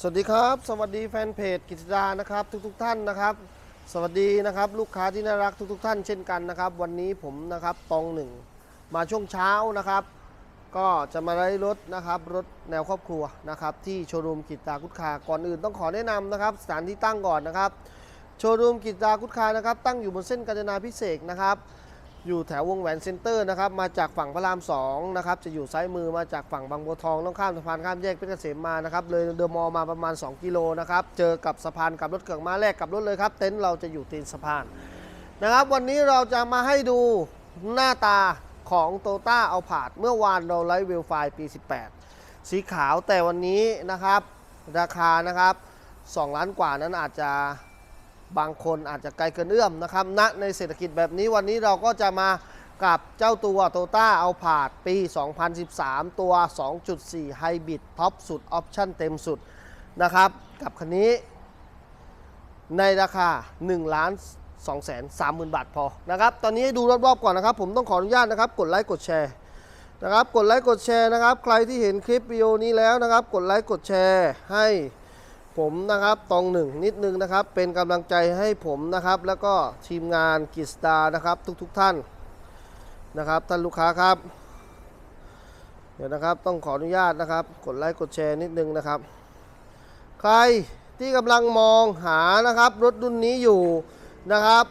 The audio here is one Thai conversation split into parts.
สวัสดีครับ สวัสดีแฟนเพจกิจดานะครับทุกๆทท่านนะครับ สวัสดีนะครับลูกค้าที่น่ารักทุกๆทท่านเช่นกันนะครับ วันนี้ผมนะครับตองหนึ่งมาช่วงเช้านะครับ ก็จะมาไล่รถนะครับรถแนวครอบครัวนะครับที่โชว์รูมกิจดาคุดคาก่อนอื่นต้องขอแนะนำนะครับสถานที่ตั้งก่อนนะครับ โชว์รูมกิจดาคุดคานะครับตั้งอยู่บนเส้นกาญจนาพิเศษกนะครับ อยู่แถววงแหวนเซ็นเตอร์นะครับมาจากฝั่งพระราม2นะครับจะอยู่ซ้ายมือมาจากฝั่งบางบัวทองต้องข้ามสะพานข้ามแยกเพชรเกษมมานะครับเลยเดอมอมาประมาณ 2 กิโลนะครับเจอกับสะพานกับรถเกือกมาแรกกับรถเลยครับ เต็นท์เราจะอยู่ตีนสะพานนะครับ วันนี้เราจะมาให้ดูหน้าตาของโตต้าเอาผาดเมื่อวานเราไลฟ์เวลไฟปี 18 สีขาวแต่วันนี้นะครับราคานะครับ2ล้านกว่านั้นอาจจะ บางคนอาจจะไกลเกินเอื้อมนะครับณในเศรษฐกิจแบบนี้วันนี้เราก็จะมากับเจ้าตัวโตต้าเอาผาดปี 2013 ตัว 2.4 ไฮบริดท็อปสุด ออปชั่นเต็มสุดนะครับ กับคันนี้ ในราคา1ล้าน2แสน3หมื่นบาทพอนะครับ ตอนนี้ให้ดูรอบๆก่อนนะครับ ผมต้องขออนุญาตนะครับ กดไลค์กดแชร์นะครับ กดไลค์กดแชร์นะครับ ใครที่เห็นคลิปวิดีโอนี้แล้วนะครับ กดไลค์กดแชร์ให้ ผมนะครับตองหนึ่งนิดนึงนะครับ เป็นกำลังใจให้ผมนะครับ แล้วก็ทีมงานกิสตานะครับ ทุกๆทท่านนะครับท่านลูกค้าครับ เดี๋ยวนะครับต้องขออนุญาตนะครับ กดไลค์กดแชร์นิดนึงนะครับ ใครที่กำลังมองหานะครับรถรุ่นนี้อยู่นะครับ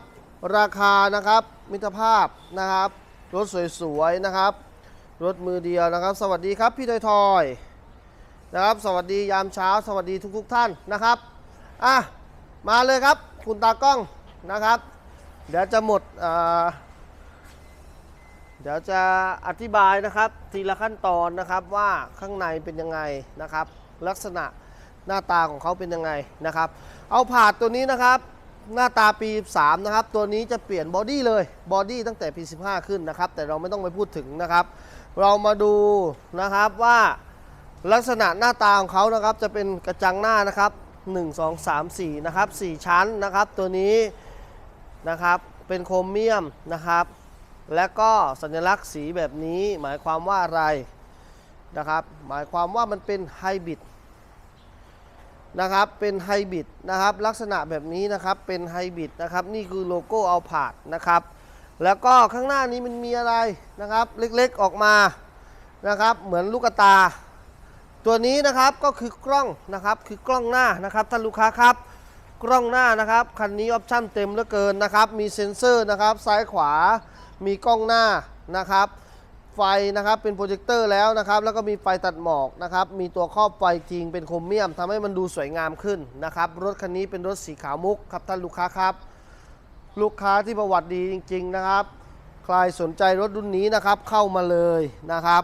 ราคานะครับมิตรภาพนะครับ รถสวยๆนะครับ รถมือเดียวนะครับ สวัสดีครับพี่ทอยทอย นะครับ สวัสดียามเช้า สวัสดีทุกๆทท่านนะครับอะมาเลยครับ คุณตากล้องนะครับ เดี๋ยวจะหมดเอ่อเดี๋ยวจะอธิบายนะครับทีละขั้นตอนนะครับว่าข้างในเป็นยังไงนะครับ ลักษณะหน้าตาของเขาเป็นยังไงนะครับ เอาผาดตัวนี้นะครับหน้าตาปี 3 นะครับ ตัวนี้จะเปลี่ยนบอดี้เลย บอดี้ตั้งแต่ปี 15 ขึ้นนะครับ แต่เราไม่ต้องไปพูดถึงนะครับ เรามาดูนะครับว่า ลักษณะหน้าตาของเขานะครับจะเป็นกระจังหน้านะครับ 1 2 3 4นะครับ4ชั้นนะครับ ตัวนี้นะครับเป็นโครเมียมนะครับ และก็สัญลักษณ์สีแบบนี้หมายความว่าอะไรนะครับ หมายความว่ามันเป็นไฮบริดนะครับเป็นไฮบริดนะครับ ลักษณะแบบนี้นะครับเป็นไฮบริดนะครับ นี่คือโลโก้เอาผาดนะครับ แล้วก็ข้างหน้านี้มันมีอะไรนะครับ เล็กๆออกมานะครับ เหมือนลูกตา ตัวนี้นะครับก็คือกล้องนะครับคือกล้องหน้านะครับท่านลูกค้าครับ กล้องหน้านะครับคันนี้ออปชั่นเต็มเหลือเกินนะครับมีเซ็นเซอร์นะครับซ้ายขวา มีกล้องหน้านะครับไฟนะครับเป็นโปรเจคเตอร์แล้วนะครับแล้วก็มีไฟตัดหมอกนะครับมีตัวครอบไฟจริงเป็นโครเมียมทำให้มันดูสวยงามขึ้นนะครับรถคันนี้เป็นรถสีขาวมุกครับท่านลูกค้าครับ ลูกค้าที่ประวัติดีจริง ๆนะครับ ใครสนใจรถรุ่นนี้นะครับเข้ามาเลยนะครับ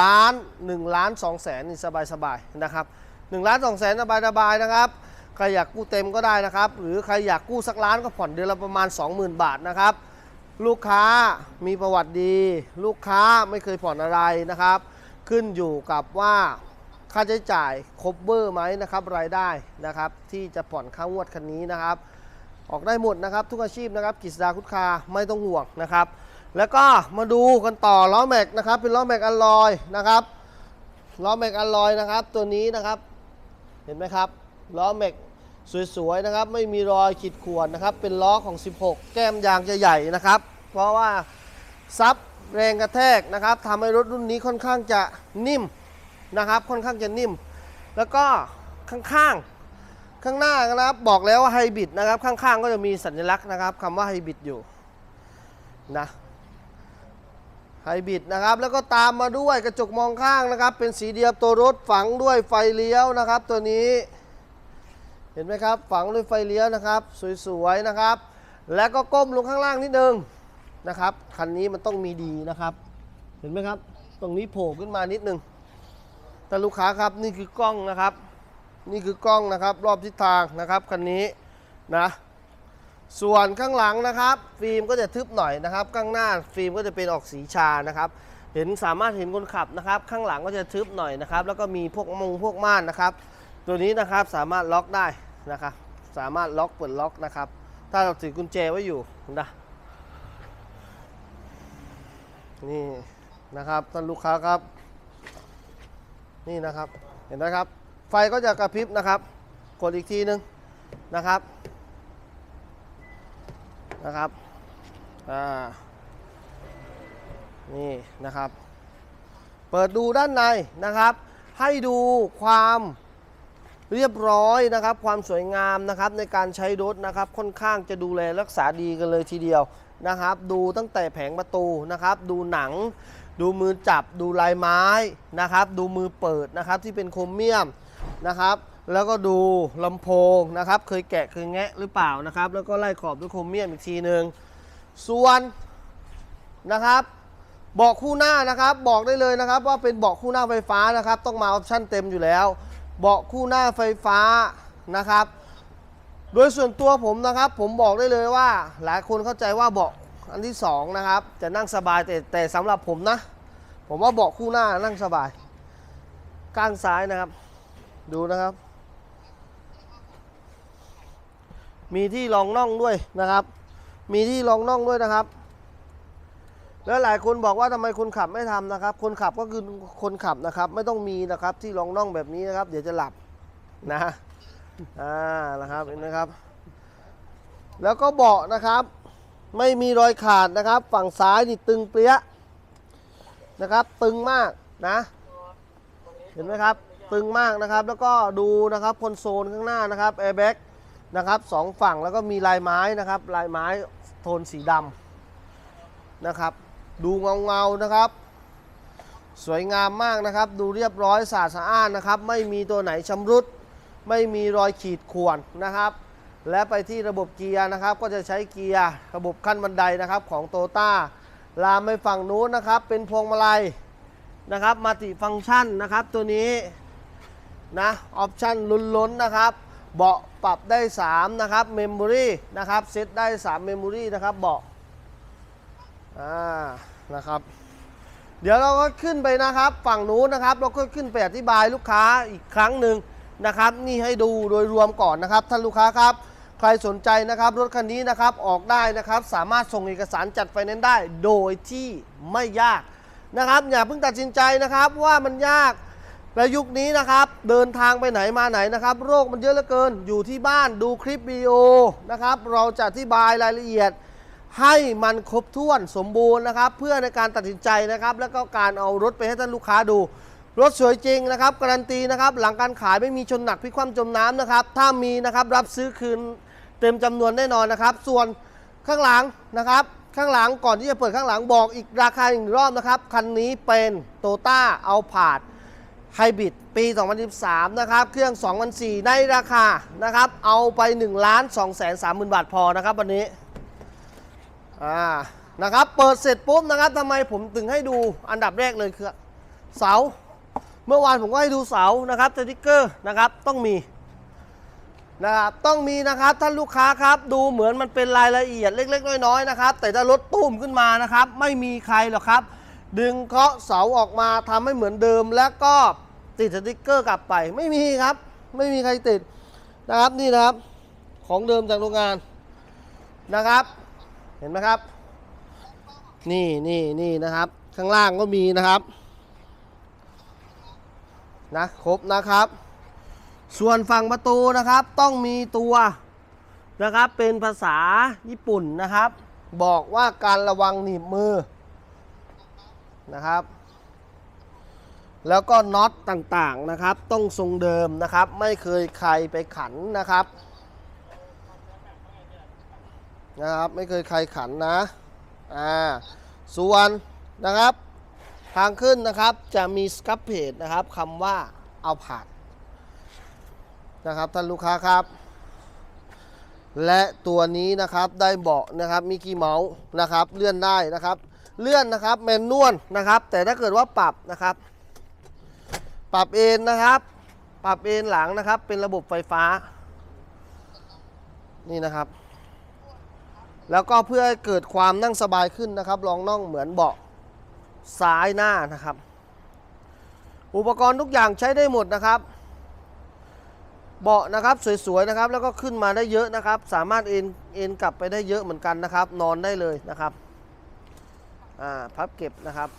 ล้าน1ล้าน2แสนนี่สบายสบายๆนะครับ1ล้าน2แสนสบายสบายๆนะครับใครอยากกู้เต็มก็ได้นะครับ หรือใครอยากกู้สักล้านก็ผ่อนเดือนละประมาณ 20,000 บาทนะครับ ลูกค้ามีประวัติดี ลูกค้าไม่เคยผ่อนอะไรนะครับ ขึ้นอยู่กับว่าค่าใช้จ่ายครบเบอร์ไหมนะครับรายได้นะครับ ที่จะผ่อนค่างวดคันนี้นะครับ ออกได้หมดนะครับ ทุกอาชีพนะครับกิจดาคุดคาไม่ต้องห่วงนะครับ แล้วก็มาดูกันต่อล้อแม็กนะครับ เป็นล้อแม็กอลลอยนะครับล้อแม็กอลลอยนะครับ ตัวนี้นะครับ เห็นไหมครับล้อแม็กสวยๆนะครับ ไม่มีรอยขีดข่วนนะครับ เป็นล้อของ 16 แก้มยางจะใหญ่นะครับ เพราะว่าซับแรงกระแทกนะครับทำให้รถรุ่นนี้ค่อนข้างจะนิ่มนะครับ ค่อนข้างจะนิ่ม แล้วก็ข้างๆข้างหน้านะครับ บอกแล้วว่าไฮบริดนะครับ ข้างๆก็จะมีสัญลักษณ์นะครับคำว่าไฮบริดอยู่นะ ไฮบริดนะครับ แล้วก็ตามมาด้วยกระจกมองข้างนะครับ เป็นสีเดียวตัวรถฝังด้วยไฟเลี้ยวนะครับ ตัวนี้เห็นไหมครับ ฝังด้วยไฟเลี้ยวนะครับ สวยๆนะครับ แล้วก็ก้มลงข้างล่างนิดนึงนะครับคันนี้มันต้องมีดีนะครับ เห็นไหมครับ ตรงนี้โผล่ขึ้นมานิดนึงแต่ลูกค้าครับนี่คือกล้องนะครับ นี่คือกล้องนะครับ รอบทิศทางนะครับคันนี้นะ ส่วนข้างหลังนะครับ ฟิล์มก็จะทึบหน่อยนะครับ ข้างหน้าฟิล์มก็จะเป็นออกสีชานะครับ เห็นสามารถเห็นคนขับนะครับ ข้างหลังก็จะทึบหน่อยนะครับ แล้วก็มีพวกมงพวกม่านนะครับ ตัวนี้นะครับสามารถล็อกได้นะครับ สามารถล็อกเปิดล็อกนะครับ ถ้าเราถือกุญแจไว้อยู่นะนี่นะครับท่านลูกค้าครับ นี่นะครับเห็นไหมครับ ไฟก็จะกระพริบนะครับ กดอีกทีนึงนะครับ นะครับอ่านี่นะครับ เปิดดูด้านในนะครับ ให้ดูความเรียบร้อยนะครับ ความสวยงามนะครับในการใช้รถนะครับ ค่อนข้างจะดูแลรักษาดีกันเลยทีเดียวนะครับ ดูตั้งแต่แผงประตูนะครับ ดูหนัง ดูมือจับ ดูลายไม้นะครับ ดูมือเปิดนะครับที่เป็นโครเมียมนะครับ แล้วก็ดูลำโพงนะครับ เคยแกะเคยแงะหรือเปล่านะครับ แล้วก็ไล่ขอบด้วยโครเมียมอีกทีหนึ่งส่วนนะครับเบาะคู่หน้านะครับบอกได้เลยนะครับ ว่าเป็นเบาะคู่หน้าไฟฟ้านะครับ ต้องมาออปชั่นเต็มอยู่แล้วเบาะคู่หน้าไฟฟ้านะครับ โดยส่วนตัวผมนะครับ ผมบอกได้เลยว่า หลายคนเข้าใจว่าเบาะอันที่สองนะครับ จะนั่งสบายแต่แต่สำหรับผมนะ ผมว่าเบาะคู่หน้านั่งสบาย ข้างซ้ายนะครับ ดูนะครับ มีที่รองน่องด้วยนะครับ มีที่รองน่องด้วยนะครับ แล้วหลายคนบอกว่าทำไมคนขับไม่ทำนะครับ คนขับก็คือคนขับนะครับ ไม่ต้องมีนะครับที่รองน่องแบบนี้นะครับ เดี๋ยวจะหลับนะอ่านะครับเห็นไหมครับ แล้วก็เบาะนะครับ ไม่มีรอยขาดนะครับ ฝั่งซ้ายนี่ตึงเปรี้ยนะครับ ตึงมากนะ เห็นไหมครับ ตึงมากนะครับ แล้วก็ดูนะครับคอนโซลข้างหน้านะครับแอร์แบ็ก นะครับสองฝั่งแล้วก็มีลายไม้นะครับ ลายไม้โทนสีดำนะครับ ดูเงาเงานะครับ สวยงามมากนะครับ ดูเรียบร้อยสะอาดสะอ้านนะครับ ไม่มีตัวไหนชำรุด ไม่มีรอยขีดข่วนนะครับ และไปที่ระบบเกียร์นะครับ ก็จะใช้เกียร์ระบบขั้นบันไดนะครับของโตต้าลามไปฝั่งนู้นนะครับ เป็นพวงมาลัยนะครับมัลติฟังก์ชันนะครับ ตัวนี้นะออปชันลุ้นๆนะครับ เบาะปรับได้ 3 นะครับเมมโมรีนะครับเซตได้ 3 เมมโมรีนะครับเบาะอ่านะครับ เดี๋ยวเราก็ขึ้นไปนะครับ ฝั่งนู้นนะครับ เราก็ขึ้นไปอธิบายลูกค้าอีกครั้งหนึ่งนะครับ นี่ให้ดูโดยรวมก่อนนะครับ ท่านลูกค้าครับ ใครสนใจนะครับ รถคันนี้นะครับออกได้นะครับ สามารถส่งเอกสารจัดไฟแนนซ์ได้ โดยที่ไม่ยากนะครับ อย่าเพิ่งตัดสินใจนะครับว่ามันยาก และยุคนี้นะครับเดินทางไปไหนมาไหนนะครับโรคมันเยอะเหลือเกิน อยู่ที่บ้านดูคลิปวิดีโอนะครับเราจะอธิบายรายละเอียด ให้มันครบถ้วนสมบูรณ์นะครับ เพื่อในการตัดสินใจนะครับ แล้วก็การเอารถไปให้ท่านลูกค้าดู รถสวยจริงนะครับ การันตีนะครับ หลังการขายไม่มีชนหนักพิกคว่ำจมน้ำนะครับ ถ้ามีนะครับรับซื้อคืนเต็มจำนวนแน่นอนนะครับ ส่วนข้างหลังนะครับข้างหลังก่อนที่จะเปิดข้างหลังบอกอีกราคาอีกรอบนะครับคันนี้เป็นโตต้าเอาผาด ไฮบริดปี 2013 นะครับ เครื่อง 2004 ในราคานะครับ เอาไป1ล้าน2แสน3หมื่นบาทพอนะครับวันนี้ อ่า นะครับ เปิดเสร็จปุ๊บนะครับทำไมผมถึงให้ดูอันดับแรกเลยคือเสา เมื่อวานผมก็ให้ดูเสานะครับสติกเกอร์นะครับต้องมีนะครับต้องมีนะครับท่านลูกค้าครับดูเหมือนมันเป็นรายละเอียดเล็ก ๆ น้อยๆนะครับ แต่ถ้ารถตุ้มขึ้นมานะครับ ไม่มีใครหรอกครับ ดึงเคาะเสาออกมาทำให้เหมือนเดิมแล้วก็ ติดสติ๊กเกอร์กลับไปไม่มีครับ ไม่มีใครติดนะครับนี่นะครับ ของเดิมจากโรงงานนะครับ เห็นไหมครับ นี่นี่นี่นะครับ ข้างล่างก็มีนะครับนะครบนะครับ ส่วนฝั่งประตูนะครับต้องมีตัวนะครับเป็นภาษาญี่ปุ่นนะครับ บอกว่าการระวังหนีบมือนะครับ แล้วก็น็อตต่างๆนะครับ ต้องทรงเดิมนะครับ ไม่เคยใครไปขันนะครับนะครับ ไม่เคยใครขันนะอ่าส่วนนะครับ ทางขึ้นนะครับจะมีสครับเพจนะครับคำว่าเอาผ่านนะครับท่านลูกค้าครับ และตัวนี้นะครับได้เบาะนะครับมิกกี้เมาส์นะครับเลื่อนได้นะครับ เลื่อนนะครับแมนนวลนะครับ แต่ถ้าเกิดว่าปรับนะครับ ปรับเอนนะครับ ปรับเอนหลังนะครับ เป็นระบบไฟฟ้า นี่นะครับ แล้วก็เพื่อให้เกิดความนั่งสบายขึ้นนะครับรองน่องเหมือนเบาะซ้ายหน้านะครับ อุปกรณ์ทุกอย่างใช้ได้หมดนะครับ เบาะนะครับสวยๆนะครับ แล้วก็ขึ้นมาได้เยอะนะครับ สามารถเอ็นเอ็นกลับไปได้เยอะเหมือนกันนะครับ นอนได้เลยนะครับอ่าพับเก็บนะครับ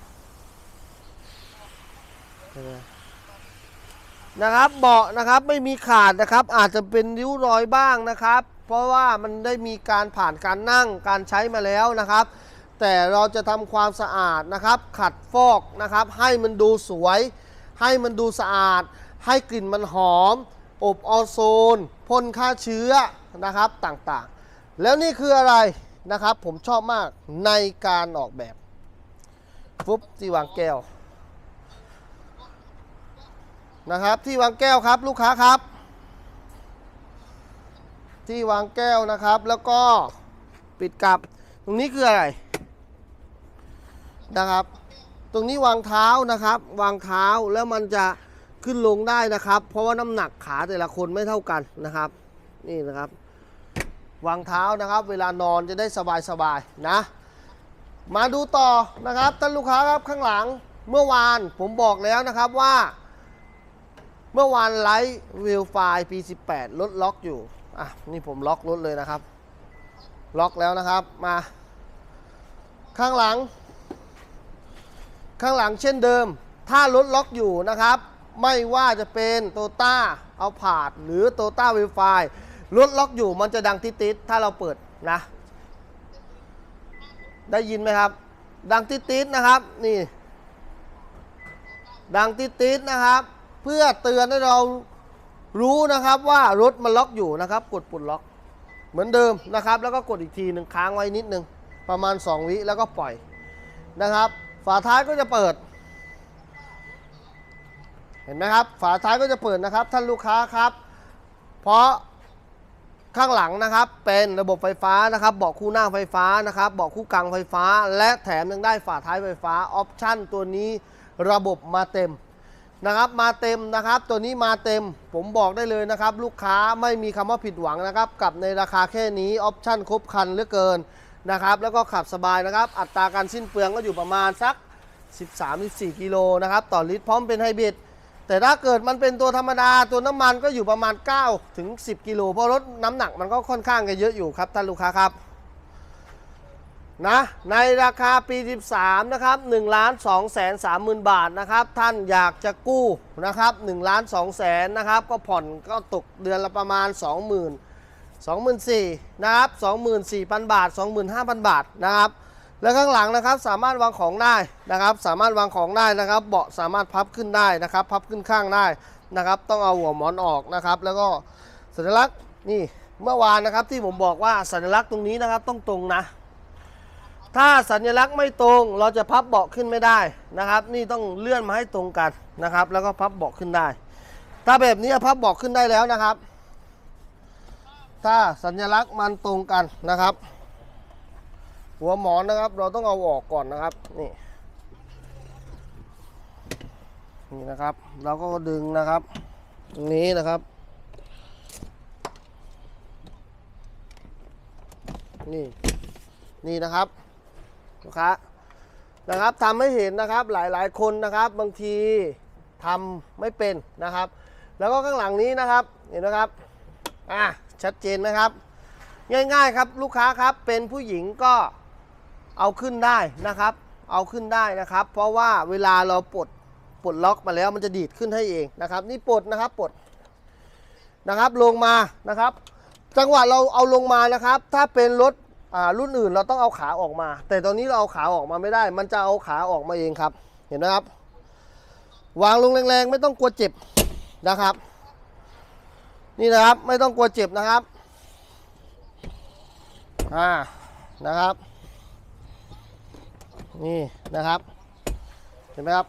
นะครับเบาะนะครับไม่มีขาดนะครับ อาจจะเป็นริ้วรอยบ้างนะครับ เพราะว่ามันได้มีการผ่านการนั่งการใช้มาแล้วนะครับ แต่เราจะทำความสะอาดนะครับ ขัดฟอกนะครับ ให้มันดูสวย ให้มันดูสะอาด ให้กลิ่นมันหอม อบออโซนพ่นฆ่าเชื้อนะครับต่างๆ แล้วนี่คืออะไรนะครับ ผมชอบมากในการออกแบบฟุบที่วางแก้ว นะครับ ที่วางแก้วครับลูกค้าครับ ที่วางแก้วนะครับ แล้วก็ปิดกลับ ตรงนี้คืออะไรนะครับ ตรงนี้วางเท้านะครับ วางเท้าแล้วมันจะขึ้นลงได้นะครับ เพราะว่าน้ำหนักขาแต่ละคนไม่เท่ากันนะครับ นี่นะครับ วางเท้านะครับ เวลานอนจะได้สบายๆนะ มาดูต่อนะครับท่านลูกค้าครับข้างหลังเมื่อวานผมบอกแล้วนะครับว่า เมื่อวานไลฟ์วิวไฟล์ปี 18รถล็อกอยู่ อะ นี่ผมล็อกรถเลยนะครับ ล็อกแล้วนะครับ มา ข้างหลัง ข้างหลังเช่นเดิม ถ้ารถล็อกอยู่นะครับ ไม่ว่าจะเป็นโตต้าเอาผาดหรือโตต้าวิวไฟล์รถล็อกอยู่มันจะดังติดๆถ้าเราเปิดนะ ได้ยินไหมครับ ดังติดๆนะครับ นี่ ดังติดๆนะครับ เพื่อเตือนให้เรารู้นะครับว่ารถมันล็อกอยู่นะครับ กดปลดล็อก เหมือนเดิมนะครับ แล้วก็กดอีกทีหนึ่งค้างไว้นิดนึงประมาณ 2 วิแล้วก็ปล่อยนะครับ ฝาท้ายก็จะเปิด เห็นไหมครับ ฝาท้ายก็จะเปิดนะครับ ท่านลูกค้าครับ เพราะข้างหลังนะครับเป็นระบบไฟฟ้านะครับเบาะคู่หน้าไฟฟ้านะครับเบาะคู่กลางไฟฟ้า และแถมยังได้ฝาท้ายไฟฟ้าออปชั่นตัวนี้ระบบมาเต็ม นะครับ มาเต็มนะครับ ตัวนี้มาเต็มผมบอกได้เลยนะครับ ลูกค้าไม่มีคำว่าผิดหวังนะครับ กับในราคาแค่นี้ออปชั่นครบคันเหลือเกินนะครับ แล้วก็ขับสบายนะครับ อัตราการสิ้นเปลืองก็อยู่ประมาณสัก 13-14 กิโลนะครับต่อลิตรพร้อมเป็นไฮบริดแต่ถ้าเกิดมันเป็นตัวธรรมดาตัวน้ำมันก็อยู่ประมาณ9ถึง10 กิโลเพราะรถน้ำหนักมันก็ค่อนข้างจะเยอะอยู่ครับท่านลูกค้าครับ นะในราคาปี 13 นะครับ1ล้าน2แสน30,000 บาทนะครับ ท่านอยากจะกู้นะครับ1ล้าน2แสนนะครับ ก็ผ่อนก็ตกเดือนละประมาณ 20,000 24,000นะครับ24,000 บาท 25,000 บาทนะครับ แล้วข้างหลังนะครับสามารถวางของได้นะครับ สามารถวางของได้นะครับ เบาะสามารถพับขึ้นได้นะครับ พับขึ้นข้างได้นะครับ ต้องเอาหัวหมอนออกนะครับ แล้วก็สัญลักษณ์นี่เมื่อวานนะครับที่ผมบอกว่าสัญลักษณ์ตรงนี้นะครับต้องตรงนะ ถ้าสัญลักษณ์ไม่ตรงเราจะพับเบาะขึ้นไม่ได้นะครับ นี่ต้องเลื่อนมาให้ตรงกันนะครับ แล้วก็พับเบาะขึ้นได้ ถ้าแบบนี้พับเบาะขึ้นได้แล้วนะครับ ถ้าสัญลักษณ์มันตรงกันนะครับ หัวหมอนนะครับ เราต้องเอาออกก่อนนะครับนี่นี่นะครับ เราก็ดึงนะครับตรงนี้นะครับ นี่นี่นะครับ ลูกค้านะครับทำให้เห็นนะครับหลายๆ คนนะครับบางทีทำไม่เป็นนะครับ แล้วก็ข้างหลังนี้นะครับเห็นนะครับอะชัดเจนไหมครับ ง่ายๆครับลูกค้าครับเป็นผู้หญิงก็เอาขึ้นได้นะครับ เอาขึ้นได้นะครับ เพราะว่าเวลาเราปลดปลดล็อกมาแล้วมันจะดีดขึ้นให้เองนะครับ นี่ปลดนะครับปลดนะครับลงมานะครับ จังหวะเราเอาลงมานะครับ ถ้าเป็นรถ รุ่นอื่นเราต้องเอาขาออกมา แต่ตอนนี้เราเอาขาออกมาไม่ได้ มันจะเอาขาออกมาเองครับ เห็นไหมครับ วางลงแรงๆ ไม่ต้องกลัวเจ็บนะครับ นี่นะครับไม่ต้องกลัวเจ็บนะครับอ่านะครับ นี่นะครับ เห็นไหมครับ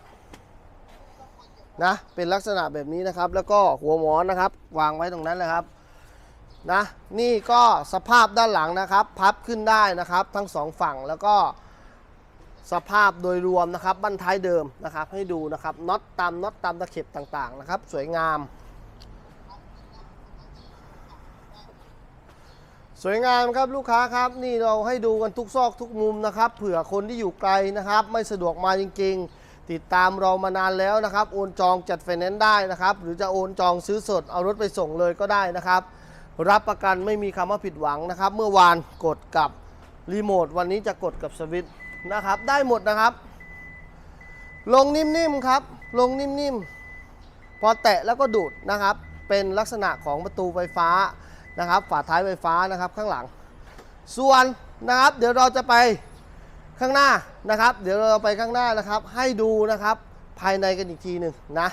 นะเป็นลักษณะแบบนี้นะครับ แล้วก็หัวหมอนนะครับ วางไว้ตรงนั้นเลยครับ นะนี่ก็สภาพด้านหลังนะครับ พับขึ้นได้นะครับ ทั้งสองฝั่งแล้วก็สภาพโดยรวมนะครับบั้นท้ายเดิมนะครับ ให้ดูนะครับน็อตตามน็อตตามตะเข็บต่างๆนะครับ สวยงาม สวยงามครับลูกค้าครับ นี่เราให้ดูกันทุกซอกทุกมุมนะครับ เผื่อคนที่อยู่ไกลนะครับ ไม่สะดวกมาจริง ๆ ติดตามเรามานานแล้วนะครับ โอนจองจัดไฟแนนซ์ได้นะครับ หรือจะโอนจองซื้อสดเอารถไปส่งเลยก็ได้นะครับ รับประกันไม่มีคำว่าผิดหวังนะครับ เมื่อวานกดกับรีโมทวันนี้จะกดกับสวิตช์นะครับ ได้หมดนะครับ ลงนิ่มๆครับ ลงนิ่มๆ พอแตะแล้วก็ดูดนะครับ เป็นลักษณะของประตูไฟฟ้านะครับ ฝาท้ายไฟฟ้านะครับข้างหลัง ส่วนนะครับ เดี๋ยวเราจะไปข้างหน้านะครับ เดี๋ยวเราไปข้างหน้านะครับ ให้ดูนะครับ ภายในกันอีกทีหนึ่งนะ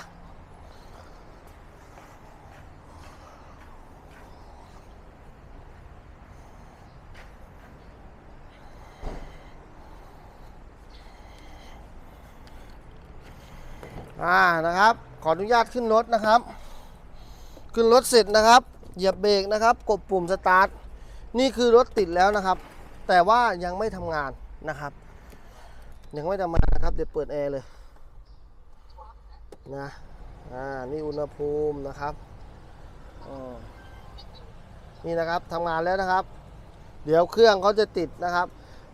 อ่านะครับ ขออนุญาตขึ้นรถนะครับ ขึ้นรถเสร็จนะครับ เหยียบเบรกนะครับ กดปุ่มสตาร์ท นี่คือรถติดแล้วนะครับ แต่ว่ายังไม่ทำงานนะครับ ยังไม่ทำงานนะครับ เดี๋ยวเปิดแอร์เลยนะ อ่า นี่อุณหภูมินะครับอ่านี่นะครับทำงานแล้วนะครับ เดี๋ยวเครื่องเขาจะติดนะครับ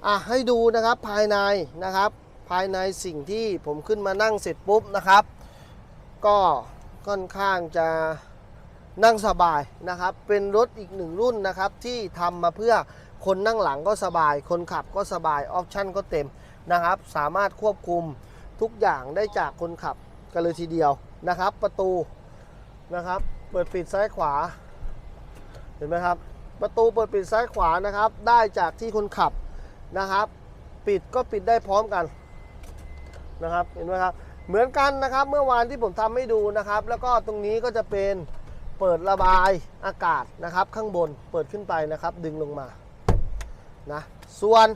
อะให้ดูนะครับภายในนะครับ ภายในสิ่งที่ผมขึ้นมานั่งเสร็จปุ๊บนะครับ ก็ค่อนข้างจะนั่งสบายนะครับ เป็นรถอีกหนึ่งรุ่นนะครับที่ทำมาเพื่อคนนั่งหลังก็สบาย คนขับก็สบายออปชั่นก็เต็มนะครับ สามารถควบคุมทุกอย่างได้จากคนขับกันเลยทีเดียวนะครับ ประตูนะครับ เปิดปิดซ้ายขวา เห็นไหมครับ ประตูเปิดปิดซ้ายขวานะครับ ได้จากที่คนขับนะครับ ปิดก็ปิดได้พร้อมกัน นะครับเห็นไหมครับเหมือนกันนะครับเมื่อวานที่ผมทำให้ดูนะครับ แล้วก็ตรงนี้ก็จะเป็นเปิดระบายอากาศนะครับ ข้างบนเปิดขึ้นไปนะครับ ดึงลงมานะส่วน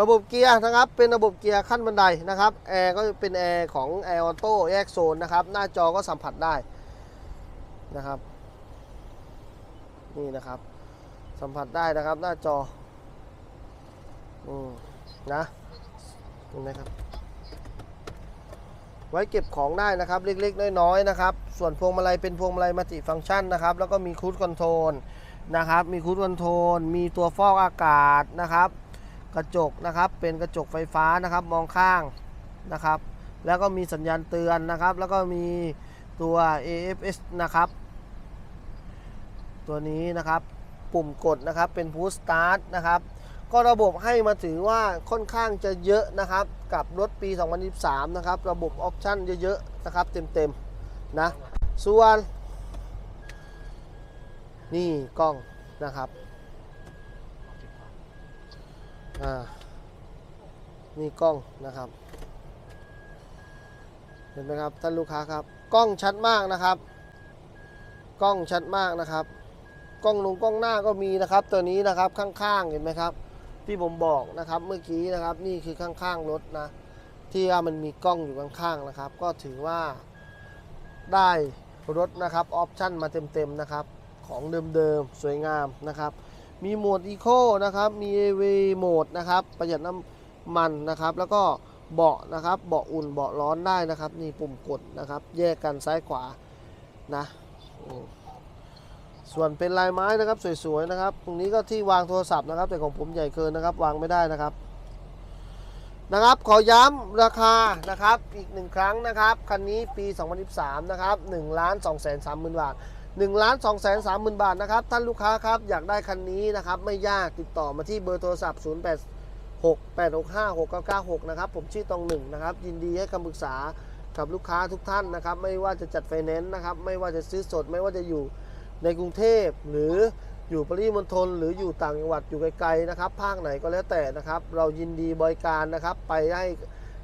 ระบบเกียร์นะครับ เป็นระบบเกียร์ขั้นบันไดนะครับแอร์ก็เป็นแอร์ของแอร์ออโต้แยกโซนนะครับ หน้าจอก็สัมผัสได้นะครับนี่นะครับ สัมผัสได้นะครับหน้าจออืมนะเห็นไหมครับ ว้เก็บของได้นะครับ เล็กๆ น้อยๆนะครับ ส่วนพวงมาลัยเป็นพวงมาลัยมัลติฟังก์ชันนะครับ แล้วก็มีคูดคอนโทรลนะครับ มีคูดคอนโทรลมีตัวฟอกอากาศนะครับ กระจกนะครับ เป็นกระจกไฟฟ้านะครับ มองข้างนะครับ แล้วก็มีสัญญาณเตือนนะครับ แล้วก็มีตัว AFS นะครับ ตัวนี้นะครับ ปุ่มกดนะครับ เป็น Push Start นะครับ ก็ระบบให้มาถือว่าค่อนข้างจะเยอะนะครับ กับรถปี 2023 นะครับ ระบบออปชั่นเยอะๆนะครับ เต็มๆนะ ส่วน นี่กล้องนะครับอ่านี่กล้องนะครับ เห็นไหมครับท่านลูกค้าครับ กล้องชัดมากนะครับ กล้องชัดมากนะครับ กล้องลงกล้องหน้าก็มีนะครับ ตัวนี้นะครับข้างๆเห็นไหมครับ ที่ผมบอกนะครับเมื่อกี้นะครับนี่คือข้างๆรถนะที่ว่ามันมีกล้องอยู่ข้างๆนะครับ ก็ถือว่าได้รถนะครับออปชั่นมาเต็มๆนะครับของเดิมๆสวยงามนะครับ มีโหมดอีโคนะครับมี AV โหมดนะครับประหยัดน้ำมันนะครับ แล้วก็เบาะนะครับเบาะอุ่นเบาะร้อนได้นะครับนี่ปุ่มกดนะครับ แยกกันซ้ายขวานะ ส่วนเป็นลายไม้นะครับสวยๆนะครับ ตรงนี้ก็ที่วางโทรศัพท์นะครับ แต่ของผมใหญ่เกินนะครับ วางไม่ได้นะครับนะครับ ขอย้ำราคานะครับอีกหนึ่งครั้งนะครับคันนี้ปี 2013นะครับ1ล้าน2แสน3หมื่นบาท1ล้าน2แสน3หมื่นบาทนะครับ ท่านลูกค้าครับอยากได้คันนี้นะครับ ไม่ยากติดต่อมาที่เบอร์โทรศัพท์ 0 8 6 8 6 5 6 9 9 6 นะครับ ผมชื่อตองหนึ่งนะครับ ยินดีให้คำปรึกษากับลูกค้าทุกท่านนะครับ ไม่ว่าจะจัดไฟแนนซ์นะครับ ไม่ว่าจะซื้อสดไม่ว่าจะอยู่ ในกรุงเทพหรืออยู่ปริมณฑลหรืออยู่ต่างจังหวัดอยู่ไกลๆนะครับ ภาคไหนก็แล้วแต่นะครับ เรายินดีบริการนะครับ ไปให้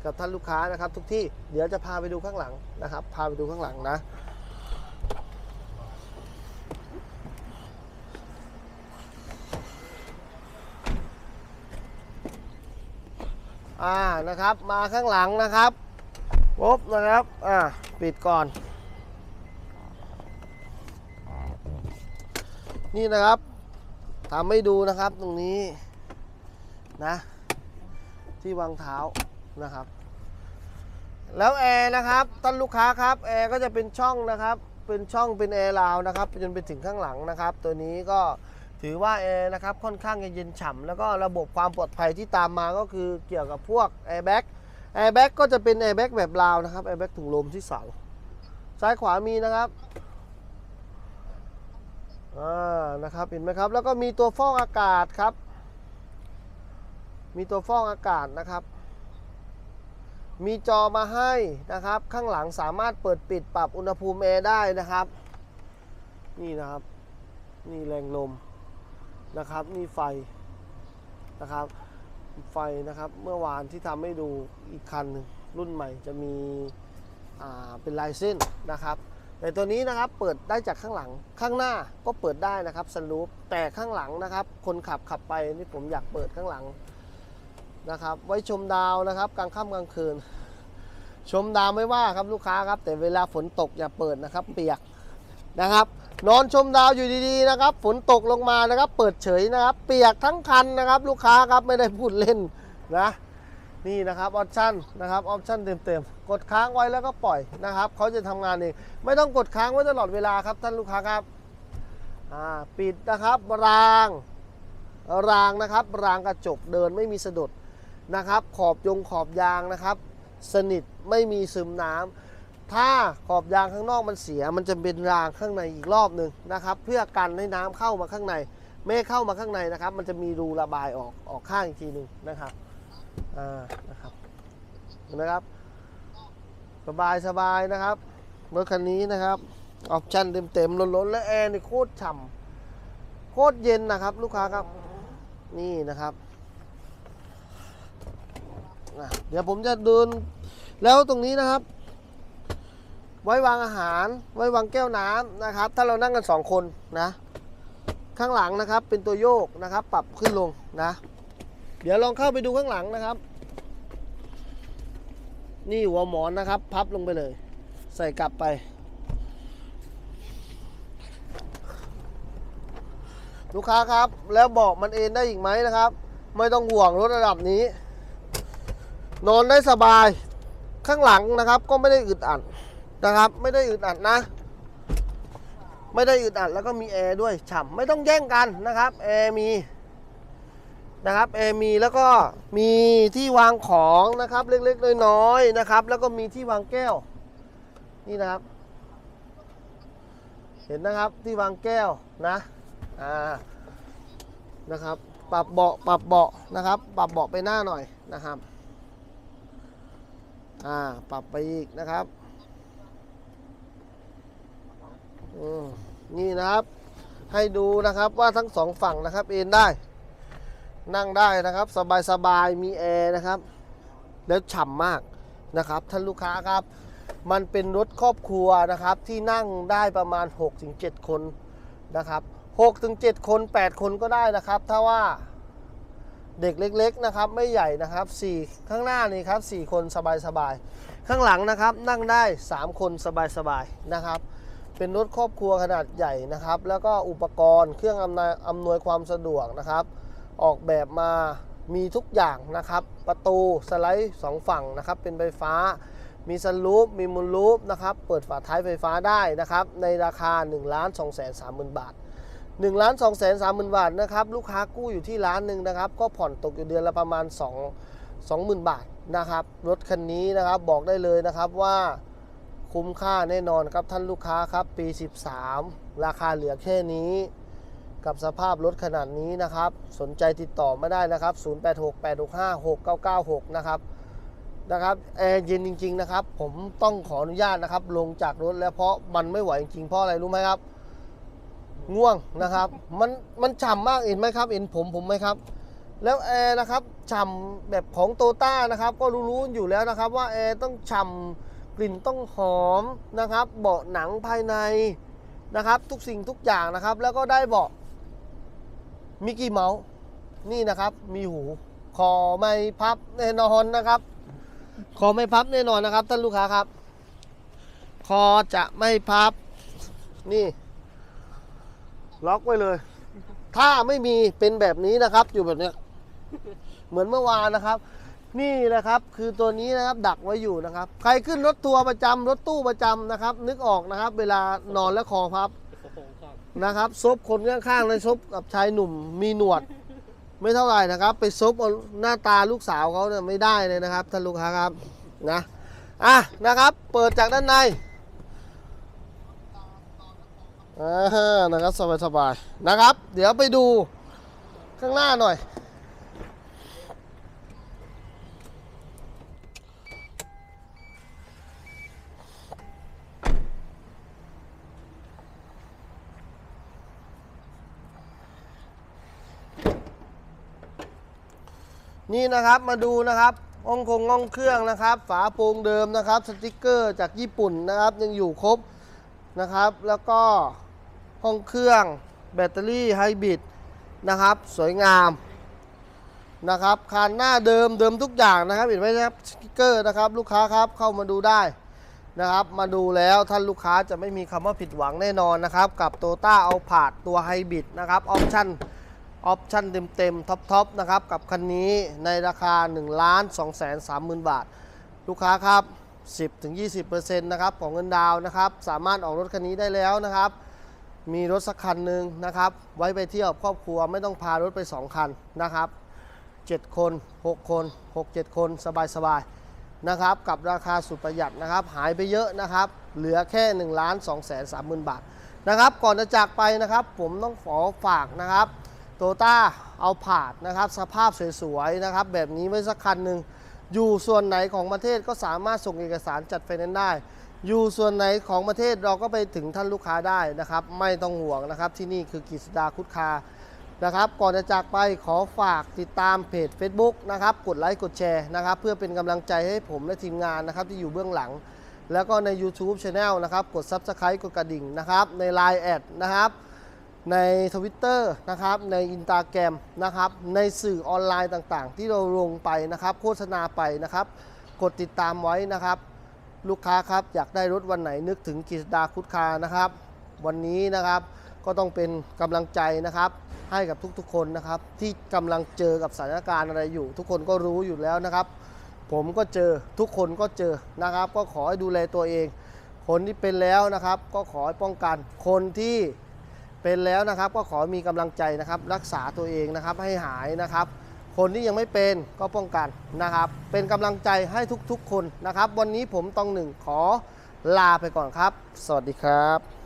กับท่านลูกค้านะครับ ทุกที่เดี๋ยวจะพาไปดูข้างหลังนะครับ พาไปดูข้างหลังนะอ่านะครับมาข้างหลังนะครับปุ๊บนะครับอ่าปิดก่อน นี่นะครับทำให้ดูนะครับตรงนี้นะ ที่วางเท้านะครับ แล้วแอร์นะครับท่านลูกค้าครับแอร์ก็จะเป็นช่องนะครับ เป็นช่องเป็นแอร์ราวนะครับจนไปถึงข้างหลังนะครับ ตัวนี้ก็ถือว่าแอร์นะครับค่อนข้างจะเย็นฉ่ำแล้วก็ระบบความปลอดภัยที่ตามมาก็คือเกี่ยวกับพวกแอร์แบ็กแอร์แบ็กก็จะเป็นแอร์แบ็กแบบราวนะครับแอร์แบ็กถุงลมที่เสาซ้ายขวามีนะครับ อ่านะครับเห็นไหมครับ แล้วก็มีตัวฟอกอากาศครับ มีตัวฟอกอากาศนะครับ มีจอมาให้นะครับ ข้างหลังสามารถเปิดปิดปรับอุณหภูมิแอร์ได้นะครับ นี่นะครับ นี่แรงลมนะครับนี่ไฟนะครับ ไฟนะครับเมื่อวานที่ทำให้ดูอีกคันหนึ่งรุ่นใหม่จะมีอ่าเป็นลายเส้นนะครับ แต่ตัวนี้นะครับเปิดได้จากข้างหลังข้างหน้าก็เปิดได้นะครับสลูปแต่ข้างหลังนะครับ คนขับขับไปนี่ผมอยากเปิดข้างหลังนะครับ ไว้ชมดาวนะครับกลางค่ำกลางคืน ชมดาวไม่ว่าครับลูกค้าครับ แต่เวลาฝนตกอย่าเปิดนะครับ เปียกนะครับ นอนชมดาวอยู่ดีๆนะครับ ฝนตกลงมานะครับ เปิดเฉยนะครับ เปียกทั้งคันนะครับ ลูกค้าครับไม่ได้พูดเล่นนะ นี่นะครับออปชั่นนะครับออปชั่นเต็มๆ กดค้างไว้แล้วก็ปล่อยนะครับเขาจะทำงานเองไม่ต้องกดค้างไว้ตลอดเวลาครับท่านลูกค้าครับปิดนะครับรางรางนะครับรางกระจกเดินไม่มีสะดุดนะครับขอบยงขอบยางนะครับ สนิทไม่มีซึมน้ำถ้าขอบยางข้างนอกมันเสีย มันจะเป็นรางข้างในอีกรอบหนึ่งนะครับ เพื่อกันให้น้ำเข้ามาข้างในไม่เข้ามาข้างในนะครับ มันจะมีรูระบายออกออกข้างอีกทีหนึ่งนะครับ อ่านะครับเห็นไหมครับ สบายสบายนะครับรถคันนี้นะครับ ออปชั่นเต็มๆล้นๆ และแอร์นี่โคตรฉ่ำโคตรเย็นนะครับ ลูกค้าครับ นี่นะครับเดี๋ยวผมจะเดินแล้วตรงนี้นะครับ ไว้วางอาหาร ไว้วางแก้วน้ำนะครับ ถ้าเรานั่งกันสองคนนะ ข้างหลังนะครับเป็นตัวโยกนะครับ ปรับขึ้นลงนะ เดี๋ยวลองเข้าไปดูข้างหลังนะครับ นี่หัวหมอนนะครับ พับลงไปเลย ใส่กลับไป ลูกค้าครับ แล้วเบอกมันเอนได้อีกไหมนะครับ ไม่ต้องห่วงรถระดับนี้ นอนได้สบายข้างหลังนะครับ ก็ไม่ได้อึดอัดนะครับ ไม่ได้อึดอัดนะไม่ได้อึดอัดแล้วก็มีแอร์ด้วยฉ่ำไม่ต้องแย่งกันนะครับแอร์มี นะครับแอมีแล้วก็มีที่วางของนะครับเล็กๆน้อยๆนะครับ แล้วก็มีที่วางแก้ว นี่นะครับ เห็นนะครับที่วางแก้วนะอ่านะครับ ปรับเบาะปรับเบาะนะครับ ปรับเบาะไปหน้าหน่อยนะครับอ่าปรับไปอีกนะครับอืมนี่นะครับ ให้ดูนะครับว่าทั้งสองฝั่งนะครับเอ็นได้ นั่งได้นะครับ สบายสบายมีแอร์นะครับ แล้วฉ่ำมากนะครับ ท่านลูกค้าครับ มันเป็นรถครอบครัวนะครับ ที่นั่งได้ประมาณ 6-7 คนนะครับ6-7 คน 8 คนก็ได้นะครับ ถ้าว่าเด็กเล็ก ๆ นะครับ ไม่ใหญ่นะครับ 4 ข้างหน้านี่ครับ 4 คนสบายๆ ข้างหลังนะครับ นั่งได้ 3 คนสบายๆ นะครับ เป็นรถครอบครัวขนาดใหญ่นะครับ แล้วก็อุปกรณ์เครื่องอำนวยอำนวยความสะดวกนะครับ ออกแบบมามีทุกอย่างนะครับ ประตูสไลด์สองฝั่งนะครับ เป็นไฟฟ้า มีสลูปมีมูลลูปนะครับ เปิดฝาท้ายไฟฟ้าได้นะครับ ในราคา1 2 3 0 0 0 0บาท1 2 3 0 0 0 0บาทนะครับ ลูกค้ากู้อยู่ที่ร้านหนึ่งนะครับ ก็ผ่อนตกอยู่เดือนละประมาณ 2 20,000 บาทนะครับ รถคันนี้นะครับบอกได้เลยนะครับว่าคุ้มค่าแน่นอนครับท่านลูกค้าครับปี 13 ราคาเหลือแค่นี้ กับสภาพรถขนาดนี้นะครับ สนใจติดต่อมาได้นะครับ 0868656996 นะครับนะครับแอร์เย็นจริง ๆ นะครับ ผมต้องขออนุญาตนะครับ ลงจากรถแล้วเพราะมันไม่ไหวจริงๆเพราะอะไรรู้ไหมครับ ง่วงนะครับ มันมันฉ่ำมากเห็นไหมครับ เห็นผมผมไหมครับ แล้วแอร์นะครับฉ่ำแบบของโตต้านะครับ ก็รู้ๆอยู่แล้วนะครับ ว่าแอร์ต้องฉ่ำกลิ่นต้องหอมนะครับ เบาะหนังภายในนะครับ ทุกสิ่งทุกอย่างนะครับ แล้วก็ได้เบาะ มิกกี้เมาส์นี่นะครับมีหูคอไม่พับแน่นอนนะครับ คอไม่พับแน่นอนนะครับ ท่านลูกค้าครับ คอจะไม่พับ นี่ ล็อกไว้เลย ถ้าไม่มีเป็นแบบนี้นะครับ อยู่แบบเนี้ยเหมือนเมื่อวานนะครับ นี่นะครับคือตัวนี้นะครับดักไว้อยู่นะครับ ใครขึ้นรถทัวร์ประจำรถตู้ประจำนะครับ นึกออกนะครับ เวลานอนแล้วคอพับ นะครับซบคนข้างๆเลยซบกับชายหนุ่มมีหนวด ไม่เท่าไหร่นะครับ ไปซบหน้าตาลูกสาวเขาเนี่ยไม่ได้เลยนะครับท่านลูกค้าครับนะอะนะครับเปิดจากด้านในอ่านะครับสบายๆนะครับ เดี๋ยวไปดูข้างหน้าหน่อย นี่นะครับมาดูนะครับห้องคงห้องเครื่องนะครับ ฝาโปร่งเดิมนะครับ สติกเกอร์จากญี่ปุ่นนะครับ ยังอยู่ครบนะครับ แล้วก็ห้องเครื่องแบตเตอรี่ไฮบริดนะครับ สวยงามนะครับคานหน้าเดิมเดิมทุกอย่างนะครับเห็นไหมครับสติกเกอร์นะครับ ลูกค้าครับเข้ามาดูได้นะครับ มาดูแล้วท่านลูกค้าจะไม่มีคำว่าผิดหวังแน่นอนนะครับ กับโตต้าเอาผาดตัวไฮบริดนะครับออปชั่น ออปชั่นเต็มๆท็อปๆนะครับ กับคันนี้ในราคา 1 2 3 0 0 0 0 บาท ลูกค้าครับ 10-20%นะครับของเงินดาวนะครับ สามารถออกรถคันนี้ได้แล้วนะครับ มีรถสักคันหนึ่งนะครับ ไว้ไปเที่ยวครอบครัวไม่ต้องพารถไป 2 คันนะครับ 7 คน 6 คน 6-7 คนสบายๆนะครับ กับราคาสุดประหยัดนะครับ หายไปเยอะนะครับ เหลือแค่ 1 2 3 0 0 0 0 บาทนะครับ ก่อนจะจากไปนะครับ ผมต้องขอฝากนะครับ โตต้าเอาผาดนะครับ สภาพสวยๆนะครับ แบบนี้ไว้สักคันหนึ่งอยู่ส่วนไหนของประเทศก็สามารถส่งเอกสารจัดไฟแนนซ์ได้ อยู่ส่วนไหนของประเทศเราก็ไปถึงท่านลูกค้าได้นะครับ ไม่ต้องห่วงนะครับ ที่นี่คือกฤษดาคุดคานะครับ ก่อนจะจากไปขอฝากติดตามเพจ Facebook นะครับ กดไลค์กดแชร์นะครับ เพื่อเป็นกำลังใจให้ผมและทีมงานนะครับที่อยู่เบื้องหลัง แล้วก็ใน YouTube Channel นะครับ กด Subscribe กดกระดิ่งนะครับ ใน Line แอดนะครับ ใน Twitter นะครับใน Instagram นะครับในสื่อออนไลน์ต่างๆ ที่เราลงไปนะครับโฆษณาไปนะครับ กดติดตามไว้นะครับ ลูกค้าครับอยากได้รถวันไหนนึกถึงกฤษดาคุดคานะครับ วันนี้นะครับก็ต้องเป็นกำลังใจนะครับ ให้กับทุกๆคนนะครับ ที่กำลังเจอกับสถานการณ์อะไรอยู่ ทุกคนก็รู้อยู่แล้วนะครับ ผมก็เจอทุกคนก็เจอนะครับ ก็ขอให้ดูแลตัวเอง คนที่เป็นแล้วนะครับ ก็ขอให้ป้องกันคนที่ เป็นแล้วนะครับก็ขอมีกำลังใจนะครับ รักษาตัวเองนะครับให้หายนะครับ คนที่ยังไม่เป็นก็ป้องกันนะครับ เป็นกำลังใจให้ทุกๆคนนะครับ วันนี้ผมตองหนึ่งขอลาไปก่อนครับ สวัสดีครับ